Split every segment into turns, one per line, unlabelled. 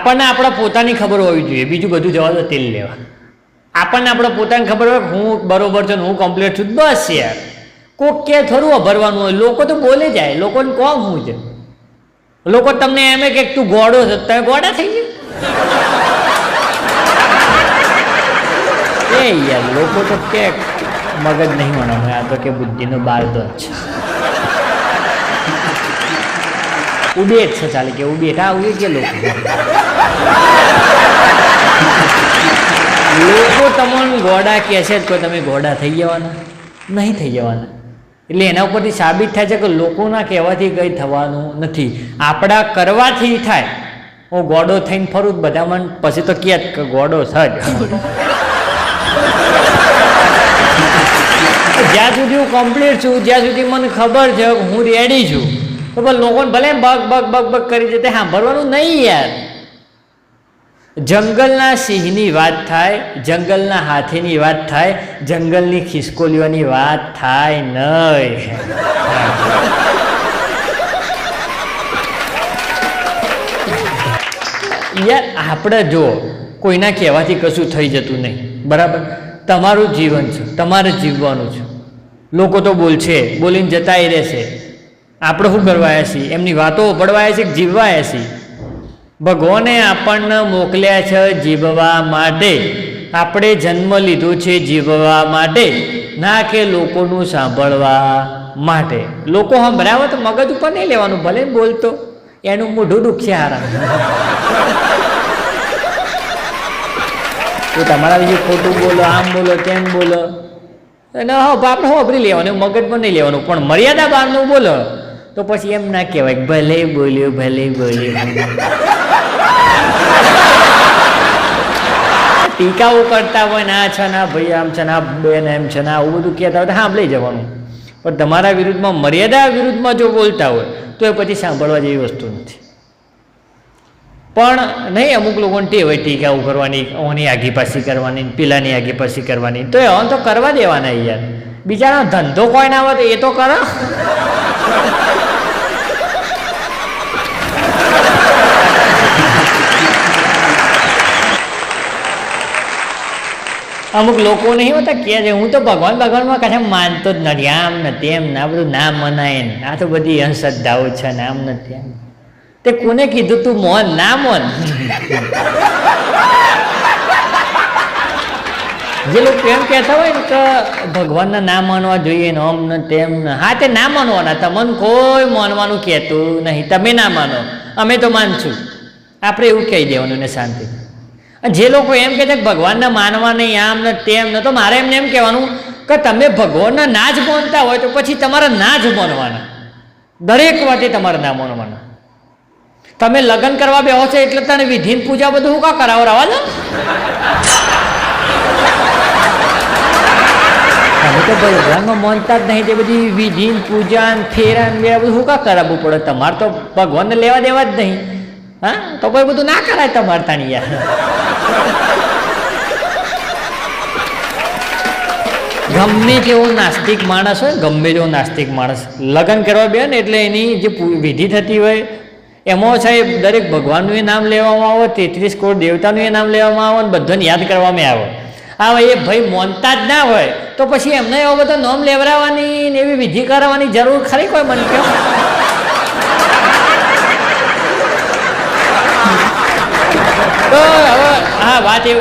આપણને આપણા પોતાની ખબર હોવી જોઈએ. બીજું બધું જવા દો, તેલ લેવા. આપણને આપણે પોતાની ખબર હોય હું બરોબર છું હું કમ્પ્લીટ છું. બસ યાર. કોક કે થોડું અભરવાનું હોય. લોકો તો બોલે જાય. લોકોને કોમ શું છે. લોકો તમને એમ કે તું ગોડો છે. તમે ગોડા થઈ ગયા? એ યાર, લોકો તો કે મગજ નહીં મને. આ તો કે બુદ્ધિનો બાર જ છે. ઉડે છે ચાલે કે બેઠા ઉડે કે લોકો. લોકો તમને ગોડા કહે છે તો તમે ગોડા થઈ જવાના? નહીં થઈ જવાના. એટલે એના ઉપરથી સાબિત થાય છે કે લોકોના કહેવાથી કંઈ થવાનું નથી. આપણા કરવાથી થાય. હું ગોડો થઈને ફરું બધા મન પછી તો કહે કે ગોડો થાય જ્યાં સુધી હું કમ્પ્લીટ છું, જ્યાં સુધી મને ખબર છે હું રેડી છું, તો લોકોને ભલે બગ બગ બગ બગ કરી જતે સાંભળવાનું નહીં યાર. જંગલના સિંહની વાત થાય, જંગલના હાથીની વાત થાય, જંગલની ખિસકોલીઓની વાત થાય નહીં. યાર, આપણે જો કોઈના કહેવાથી કશું થઈ જતું નહીં, બરાબર? તમારું જીવન છે, તમારે જીવવાનું છે. લોકો તો બોલશે, બોલીને જતાય રહેશે. આપણે શું કરવાયા છીએ? એમની વાતો પડવાયા છે કે જીવવાયા છીએ? ભગવાને આપણને મોકલ્યા છે જીવવા માટે. આપણે જન્મ લીધો છે જીવવા માટે. ના કે લોકોનું સાંભળવા માટે. લોકો સંભળાવે તો મગજ ઉપર નહીં લેવાનું, ભલે બોલતો. એનું મોઢું દુખશે હારા તો તમારા વિશે ખોટું બોલો, આમ બોલો, તેમ બોલો. અને હા આપણે હોભરી લેવાનું? મગજમાં નહીં લેવાનું. પણ મર્યાદા બહારનું બોલો. તો પછી એમ ના કહેવાય ભલે બોલ્યો ભલે બોલ્યો. ટીકાઓ કરતા હોય ના છે ના ભાઈ, આમ છે ના બેન, એમ છે ના આવું બધું કહેતા હોય તો સાંભળી જવાનું. પણ તમારા વિરુદ્ધમાં, મર્યાદા વિરુદ્ધમાં જો બોલતા હોય, તો એ પછી સાંભળવા જેવી વસ્તુ નથી. પણ નહીં, અમુક લોકોને ટેવ હોય ટીકાઓ કરવાની ઓની આગી પાછી કરવાની, પેલાની આગી પાછી કરવાની. તો એ તો કરવા દેવાના યાર. બીજાનો ધંધો કોઈ ના હોય તો એ તો કરો. અમુક લોકો નહીં હોતા કે છે હું તો ભગવાન ભગવાનમાં કશે માનતો જ નથી. આમ ને તેમ ને આ બધું ના મનાય ને. આ તો બધી અંધશ્રદ્ધાઓ છે ને આમ ને તેમ. તે કોને કીધું તું મોન? ના મોન. જે લોકો એમ કહેતા હોય ને કે ભગવાનના ના માનવા જોઈએ ને આમ ને તેમ ને. હા, તે ના માનવાના. તમને કોઈ માનવાનું કહેતું નહીં. તમે ના માનો. અમે તો માનશું. આપણે એવું કહી દેવાનું ને શાંતિ જે લોકો એમ કહે છે કે ભગવાનને માનવા નહીં, આમ ને તેમ ને, તો મારે એમને એમ કહેવાનું કે તમે ભગવાનના ના જ માનતા હોય તો પછી તમારે ના જ માનવાના દરેક વાતે તમારે ના માનવાના તમે લગ્ન કરવા બેહો છો એટલે તને વિધિન પૂજા બધું હું કા કરાવો રવા દો તમે તો ભગવાનમાં માનતા જ નહીં, તે બધી વિધિન પૂજા ને ફેરા ને બધું હું કા કરાવવું પડે? તમારે તો ભગવાનને લેવા દેવા જ નહીં. હા? તો કોઈ બધું ના કરાય તમારે તાણી યાર. ગમે તેવો નાસ્તિક માણસ હોય, ગમે તેવો નાસ્તિક માણસ. લગ્ન કરવા બે ને એટલે એની જે વિધિ થતી હોય, એમાં સાહેબ દરેક ભગવાનનું એ નામ લેવામાં આવે, તેત્રીસ કરોડ દેવતાનું એ નામ લેવામાં આવે ને બધાને યાદ કરવામાં આવે. હા એ ભાઈ મોનતા જ ના હોય, તો પછી એમને એવો બધો નામ લેવડાવવાની ને એવી વિધિ કરાવવાની જરૂર ખરી કોઈ મને કહો તો હવે હા, વાત એ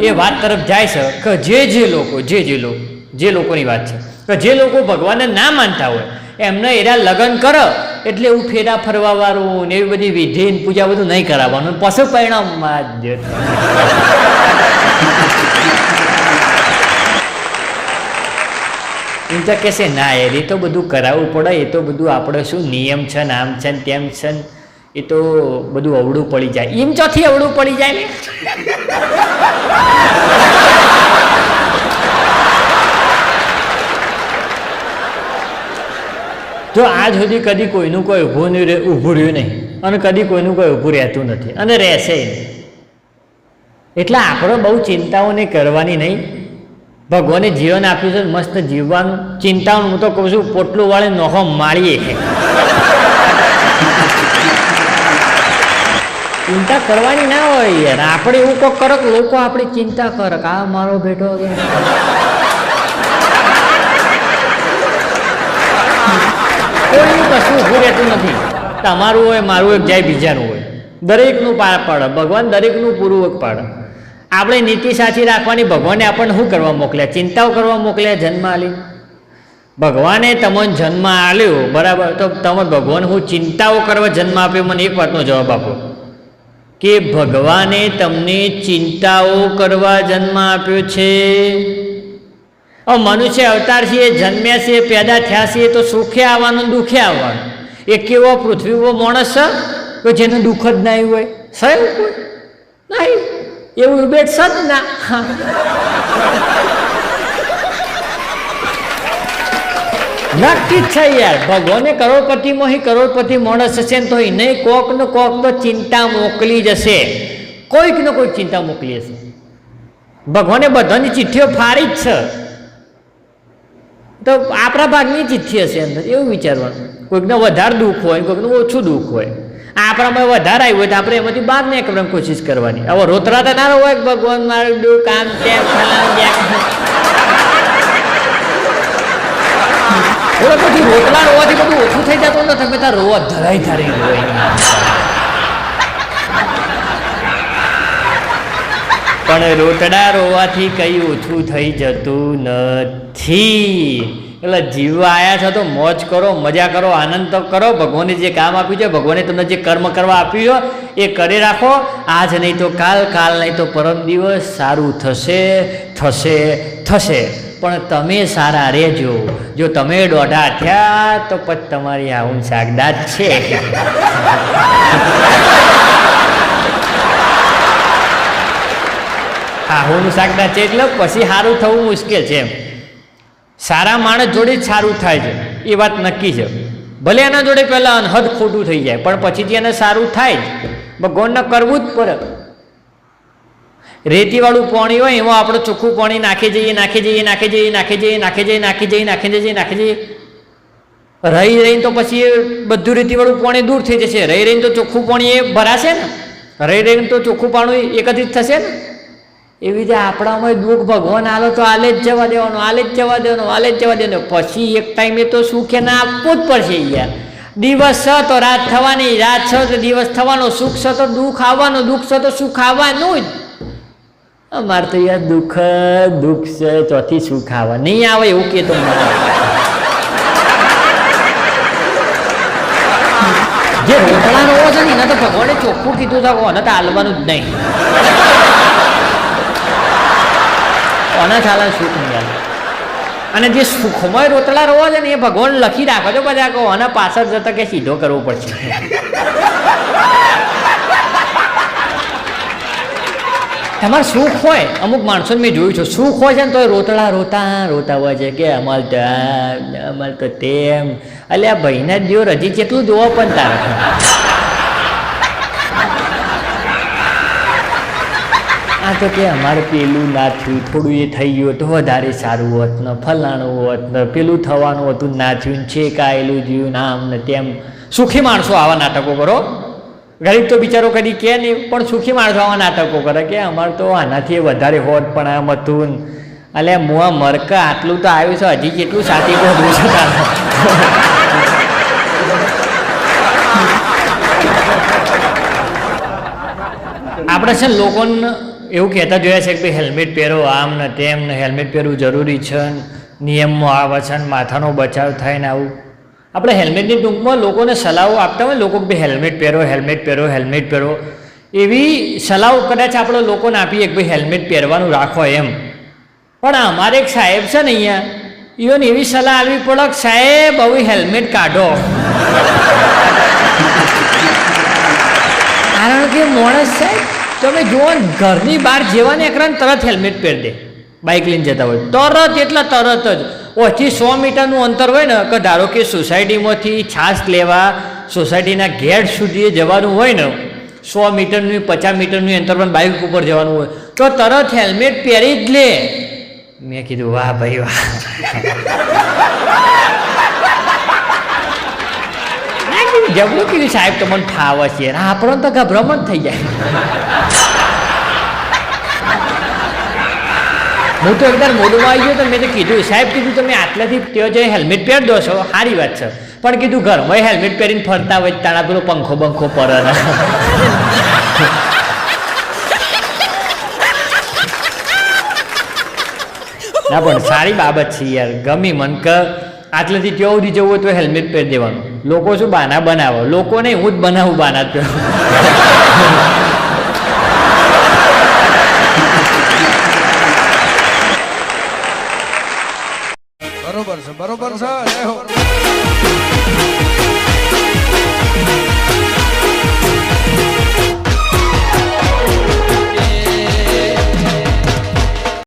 એ વાત તરફ જાય છે કે જે જે લોકો, જે જે લોકો, જે લોકોની વાત છે, કે જે લોકો ભગવાનને ના માનતા હોય, એમને એના લગ્ન કરો, એટલે એવું ફેરા ફરવા વાળું ને એવી બધી વિધિ પૂજા બધું નહીં કરાવવાનું પશુ પરિણામ એમ તો કહેશે ના એ તો બધું કરાવવું પડે, એ તો બધું આપણે શું, નિયમ છે ને આમ છે ને તેમ છે ને. એ તો બધું અવળું પડી જાય. એમ ચોથી અવળું પડી જાય ને. જો આજ સુધી કદી કોઈનું કોઈ ઊભું નહીં ઊભું રહ્યું નહીં. અને કદી કોઈનું કોઈ ઊભું રહેતું નથી. અને રહેશે એટલે આપણે બહુ ચિંતાઓને કરવાની નહીં. ભગવાને જીવન આપ્યું છે મસ્ત જીવવાનું. ચિંતાઓ હું તો કહું છું, પોટલું વાળે નોહો માળીએ. ચિંતા કરવાની ના હોય યાર. આપણે એવું કોક કરો કે લોકો આપણી ચિંતા કરક આ મારો બેટો કોઈનું કશું ઉભું રહેતું નથી. તમારું હોય, મારું એક જાય બીજાનું હોય. દરેકનું પાર પાડે. ભગવાન દરેકનું પૂરું પાડે. આપણે નીતિ સાચી રાખવાની, ભગવાને આપણને શું કરવા મોકલ્યા? ચિંતાઓ કરવા મોકલ્યા, જન્મ આલી. ભગવાને તમને જન્મ આલ્યો, બરાબર? તો તમે ભગવાન હું ચિંતાઓ કરવા જન્મ આપ્યો, મને એક વાતનો જવાબ આપો. કે ભગવાને તમને ચિંતાઓ કરવા જન્મ આપ્યો છે? મનુષ્ય અવતાર છે, જન્મ્યા છે, પેદા થયા છે, તો સુખે આવવાનું, દુઃખે આવવાનું. એ કેવો પૃથ્વી ઉપર માણસ કે જેનું દુઃખ જ ના હોય? સાહેબ નહીં. એવું બેટ સદ ના. નક્કી જ છે યાર. ભગવાને કરોડપતિમાં હી કરોડપતિ માણસ હશે ને તો એને કોક ને કોક તો ચિંતા મોકલી જશે કોઈક ને કોઈક ચિંતા મોકલી હશે. ભગવાને બધાની ચિઠ્ઠીઓ ફારી જ છે. તો આપણા ભાગની ચિઠ્ઠી હશે અંદર, એવું વિચારવાનું. કોઈકને વધારે દુઃખ હોય કોઈકનું ઓછું દુઃખ હોય. આપણામાં વધારે આવ્યું હોય તો આપણે એમાંથી બહાર નીકળવાની કોશિશ કરવાની. હવે રોતરા તો ના હોય ભગવાન મારું કામ આમ હવે પછી રોટલા રોવાથી બધું ઓછું થઈ જતું ને તમે ત્યાં રોવા ધરાઈ ધરાઈ રોય પણ રોટડા રોવાથી કઈ ઓછું થઈ જતું નથી. એટલે જીવવા આવ્યા છો તો મોજ કરો, મજા કરો, આનંદ તો કરો. ભગવાને જે કામ આપ્યું છે, ભગવાને તમને જે કર્મ કરવા આપ્યું છે, એ કરી રાખો. આજ નહીં તો કાલ કાલ નહીં તો પરમ દિવસ સારું થશે થશે થશે. પણ તમે સારા રહેજો. જો તમે દોઢા થયા, તો પછી તમારી આવું શાકદાદ છે. આહુનું શાકદાદ છે એટલે પછી સારું થવું મુશ્કેલ છે એમ. સારા માણસ જોડે જ સારું થાય છે. એ વાત નક્કી છે. ભલે એના જોડે પહેલાં અનહદ ખોટું થઈ જાય, પણ પછીથી એને સારું થાય જ. ભગવાનને કરવું જ પડે. રેતીવાળું પાણી હોય એમાં આપણે ચોખ્ખું પાણી નાખી જઈએ નાખી જઈએ નાખી જઈએ નાખી જઈએ નાખી જઈએ નાખી જઈએ નાખી જઈએ નાખી જઈએ. રહી રહીને તો પછી એ બધું રેતીવાળું પાણી દૂર થઈ જશે. રહી રહીને તો ચોખ્ખું પાણી એ ભરાશે ને? રહી રહીને તો ચોખ્ખું પાણી એકત્રિત થશે ને? એવી રીતે આપણામાં દુઃખ ભગવાન આલો તો આલે જ જવા દેવાનો, આલે જ જવા દેવાનો, આલે જ જવા દેવાનો. પછી એક ટાઈમે તો સુખ એને આપવું જ પડશે યાર. દિવસ છે તો રાત થવાની, રાત છે તો દિવસ થવાનો, સુખ છે તો દુઃખ આવવાનું, દુઃખ છે તો સુખ આવવાનું જ. અમારે તો યાર દુઃખ દુઃખ છે, ચોથી સુખ આવે નહીં આવે એવું કે તો જે રોટલા હોવો છે ને, એને તો ભગવાને ચોખ્ખું કીધું છે કોને તો હાલવાનું જ નહીં. કોને ચાલે સુખ નહીં અને જે સુખમય રોટલા રહો છે ને, એ ભગવાન લખી રાખો છો બધા કહો અને પાછળ જતા કે સીધો કરવો પડશે? તમારે સુખ હોય? અમુક માણસોને મેં જોયું છે, સુખ હોય છે ને તો રોતડા રોતા રોતા હોય છે કે અમારે તો અમારે તો તેમ. એટલે આ ભાઈના જ હજી કેટલું જોવો પણ તારે. આ તો કે અમારે પેલું ના થયું થોડું એ થઈ ગયું તો વધારે સારું હોત ને, ફલાણું હોત ને, પેલું થવાનું હતું ના થયું છે કાયેલું ને આમ ને તેમ. સુખી માણસો આવા નાટકો કરો. ગરીબ તો બિચારો કદી કે નહીં, પણ સુખી માણસો આવા નાટકો કરે કે અમારે તો આનાથી વધારે હોત પણ આમ હતું. અલે મુઆ મરકા આટલું તો આવ્યું છે, હજી કેટલું સાથી બધું છે આપણે છે લોકોને એવું કહેતા જોયા છે કે હેલ્મેટ પહેરો આમ ને તેમ ને, હેલ્મેટ પહેરવું જરૂરી છે નિયમો આવે છે માથાનો બચાવ થાય ને આવું. આપણે હેલ્મેટની ટૂંકમાં લોકોને સલાહો આપતા હોય લોકો ભાઈ હેલ્મેટ પહેરો હેલ્મેટ પહેરો હેલ્મેટ પહેરો. એવી સલાહો કદાચ આપણે લોકોને આપીએ કે ભાઈ હેલ્મેટ પહેરવાનું રાખો એમ. પણ અમારે એક સાહેબ છે ને અહીંયા, ઈવન એવી સલાહ આપવી પડે કે સાહેબ, હવે હેલ્મેટ કાઢો. કારણ કે માણસ સાહેબ તમે જુઓ ને, ઘરની બહાર જેવાને એકરાને તરત હેલ્મેટ પહેરી દે. બાઇક લઈને જતા હોય. તરત એટલા તરત જ. ઓથી સો મીટરનું અંતર હોય ને, કે ધારો કે સોસાયટીમાંથી છાશ લેવા સોસાયટીના ગેટ સુધી જવાનું હોય ને, સો મીટરનું, પચાસ મીટરનું અંતર પણ બાઇક ઉપર જવાનું હોય, તો તરત હેલ્મેટ પહેરી જ લે. મેં કીધું, વાહ ભાઈ, વાહ. જબરું કીધું, સાહેબ તો મને ફાવે છે. આપણો તો ગભરામણ થઈ જાય. હું તો એકદમ મોડું આવી ગયો તો મેં તો કીધું, સાહેબ, કીધું તમે આટલાથી ત્યાં જઈ હેલ્મેટ પહેર દો છો. સારી વાત છે. પણ કીધું, ઘરમાં હેલ્મેટ પહેરીને ફરતા હોય તારા પેલો પંખો બંખો પર ના, પણ સારી બાબત છે યાર. ગમી મન કે આટલેથી ત્યાં સુધી જવું હોય તો હેલ્મેટ પહેરી દેવાનું. લોકો શું બાના બનાવો? લોકો નહીં, હું જ બનાવું બાના જ